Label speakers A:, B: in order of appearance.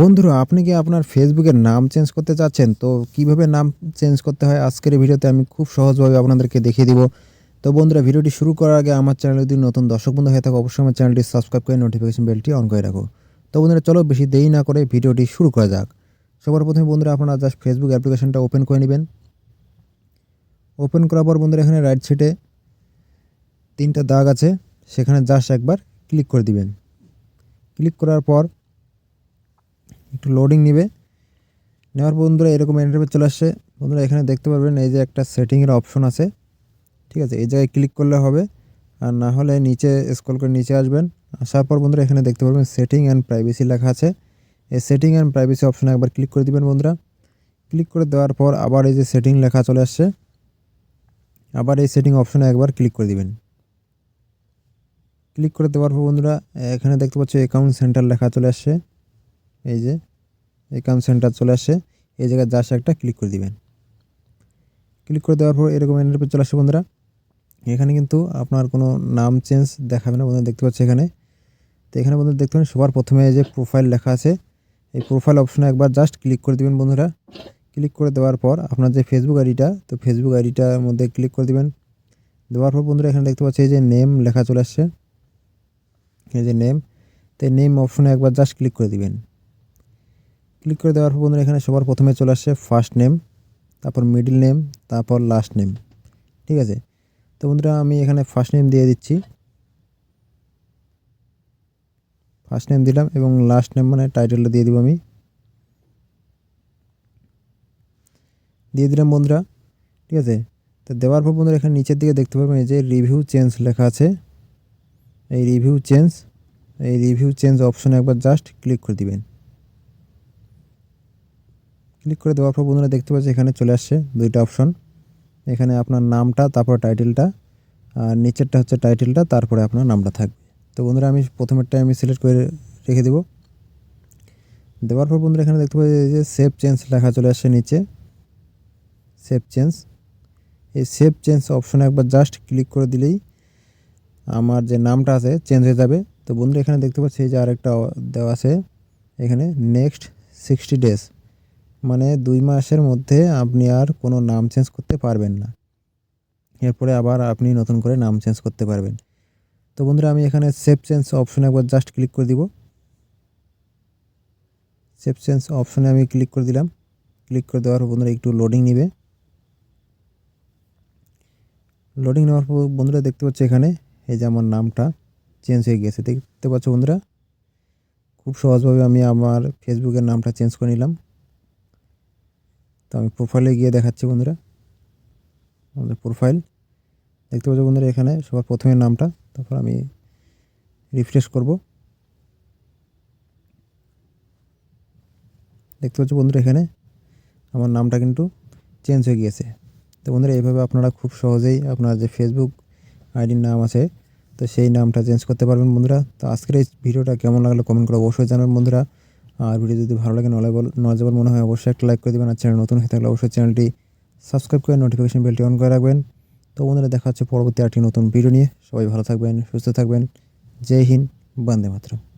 A: বন্ধুরা, আপনি কি আপনার ফেসবুকের নাম চেঞ্জ করতে চাচ্ছেন? তো কীভাবে নাম চেঞ্জ করতে হয় আজকের ভিডিওতে আমি খুব সহজভাবে আপনাদেরকে দেখিয়ে দিব। তো বন্ধুরা, ভিডিওটি শুরু করার আগে আমার চ্যানেলে যদি নতুন দর্শক বন্ধু হয়ে থাকে, অবশ্যই আমার চ্যানেলটি সাবস্ক্রাইব করে নোটিফিকেশন বেলটি অন করে রাখো। তো বন্ধুরা, চলো বেশি দেরি না করে ভিডিওটি শুরু করা যাক। সবার প্রথমে বন্ধুরা, আপনারা জাস্ট ফেসবুক অ্যাপ্লিকেশনটা ওপেন করে নেবেন। ওপেন করার পর বন্ধুরা, এখানে রাইট সাইডে তিনটা দাগ আছে। সেখানে জাস্ট একবার ক্লিক করে দিবেন। ক্লিক করার পর একটু লোডিং নেবে। নেওয়ার পর বন্ধুরা এরকম ইন্টারভিউ চলে আসছে। বন্ধুরা এখানে দেখতে পারবেন, এই যে একটা সেটিংয়ের অপশন আছে। ঠিক আছে, এই জায়গায় ক্লিক করলে হবে। আর না হলে নিচে স্ক্রল করে নিচে আসবেন। আসার পর বন্ধুরা এখানে দেখতে পারবেন সেটিং অ্যান্ড প্রাইভেসি লেখা আছে। এই সেটিং অ্যান্ড প্রাইভেসি অপশনে একবার ক্লিক করে দিবেন বন্ধুরা। ক্লিক করে দেওয়ার পর আবার এই যে সেটিং লেখা চলে আসছে। আবার এই সেটিং অপশনে একবার ক্লিক করে দিবেন। ক্লিক করে দেওয়ার পর বন্ধুরা, এখানে দেখতে পাচ্ছ অ্যাকাউন্ট সেন্টার লেখা চলে আসছে। এই যে অ্যাকাউন্ট সেন্টার চলে আসছে এই জায়গায় জাস্ট একটা ক্লিক করে দিবেন। ক্লিক করে দেওয়ার পর এরকম ইন্টারভিউ চলে আসছে বন্ধুরা। এখানে কিন্তু আপনার কোনো নাম চেঞ্জ দেখাবে না বন্ধুরা, দেখতে পাচ্ছি এখানে। তো এখানে বন্ধুরা দেখতে পাবেন সবার প্রথমে যে প্রোফাইল লেখা আছে। এই প্রোফাইল অপশনে একবার জাস্ট ক্লিক করে দিবেন বন্ধুরা। ক্লিক করে দেওয়ার পর আপনার যে ফেসবুক আইডিটা তো ফেসবুক আইডিটার মধ্যে ক্লিক করে দিবেন। দেওয়ার পর বন্ধুরা এখানে দেখতে পাচ্ছি এই যে নেম লেখা চলে আসছে। এই যে নেম তো নেম অপশনে একবার জাস্ট ক্লিক করে দিবেন। ক্লিক করে দেওয়ার পর বন্ধুরা, এখানে সবার প্রথমে চলে আসছে ফার্স্ট নেম তারপর মিডিল নেম তারপর লাস্ট নেম ঠিক আছে? তো বন্ধুরা, আমি এখানে ফার্স্ট নেম দিয়ে দিচ্ছি। ফার্স্ট নেম দিলাম এবং লাস্ট নেম মানে টাইটেলটা দিয়ে দিব আমি। দিয়ে দিলাম বন্ধুরা, ঠিক আছে? তো দেওয়ার পর বন্ধুরা, এখানে নিচের দিকে দেখতে পাবেন যে রিভিউ চেঞ্জ লেখা আছে। এই রিভিউ চেঞ্জ এই রিভিউ চেঞ্জ অপশনে একবার জাস্ট ক্লিক করে দিবেন। ক্লিক করে দেওয়ার পর বন্ধুরা দেখতে পাচ্ছি এখানে চলে আসছে দুইটা অপশন। এখানে আপনার নামটা, তারপর টাইটেলটা, আর নিচেরটা হচ্ছে টাইটেলটা, তারপরে আপনার নামটা থাকবে। তো বন্ধুরা আমি প্রথমেরটা আমি সিলেক্ট করে রেখে দেবো। দেওয়ার পর বন্ধুরা এখানে দেখতে পাচ্ছি যে সেভ চেঞ্জ লেখা চলে আসছে নিচে। সেভ চেঞ্জ এই সেভ চেঞ্জ অপশনে একবার জাস্ট ক্লিক করে দিলেই আমার যে নামটা আছে চেঞ্জ হয়ে যাবে। তো বন্ধুরা এখানে দেখতে পাচ্ছি যে আরেকটা দেওয়া আছে। এখানে নেক্সট সিক্সটি ডেজ মানে দুই মাসের মধ্যে আপনি আর কোনো নাম চেঞ্জ করতে পারবেন না। এরপরে আবার আপনি নতুন করে নাম চেঞ্জ করতে পারবেন। তো বন্ধুরা, আমি এখানে সেভ চেঞ্জ অপশনে একবার জাস্ট ক্লিক করে দিব। সেভ চেঞ্জ অপশনে আমি ক্লিক করে দিলাম। ক্লিক করে দেওয়ার পর বন্ধুরা একটু লোডিং নেবে। লোডিং নেওয়ার পর বন্ধুরা দেখতে পাচ্ছি এখানে, এই যে আমার নামটা চেঞ্জ হয়ে গেছে। দেখতে পাচ্ছ বন্ধুরা? খুব সহজভাবে আমি আমার ফেসবুকের নামটা চেঞ্জ করে নিলাম। তো আমি প্রোফাইলে গিয়ে দেখাচ্ছি বন্ধুরা। আমাদের প্রোফাইল দেখতে পাচ্ছ বন্ধুরা এখানে সবার প্রথমে নামটা, তারপর আমি রিফ্রেশ করব। দেখতে পাচ্ছ বন্ধুরা এখানে আমার নামটা কিন্তু চেঞ্জ হয়ে গিয়েছে। তো বন্ধুরা এইভাবে আপনারা খুব সহজেই আপনার যে ফেসবুক আইডির নাম আছে, তো সেই নামটা চেঞ্জ করতে পারবেন বন্ধুরা। তো আজকের এই ভিডিওটা কেমন লাগল কমেন্ট করে অবশ্যই জানাবেন বন্ধুরা। আর ভিডিও যদি ভালো লাগে নলেবল নলেজেবল মনে হয় অবশ্যই একটা লাইক করে দেবেন। আর চ্যানেল নতুন হয়ে থাকলে অবশ্যই চ্যানেলটি সাবস্ক্রাইব করে নোটিফিকেশন বেলটি অন করে রাখবেন। তো বন্ধুরা, দেখা হচ্ছে পরবর্তী একটি নতুন ভিডিও নিয়ে। সবাই ভালো থাকবেন, সুস্থ থাকবেন। জয় হিন্দ, বন্দে মাতরম।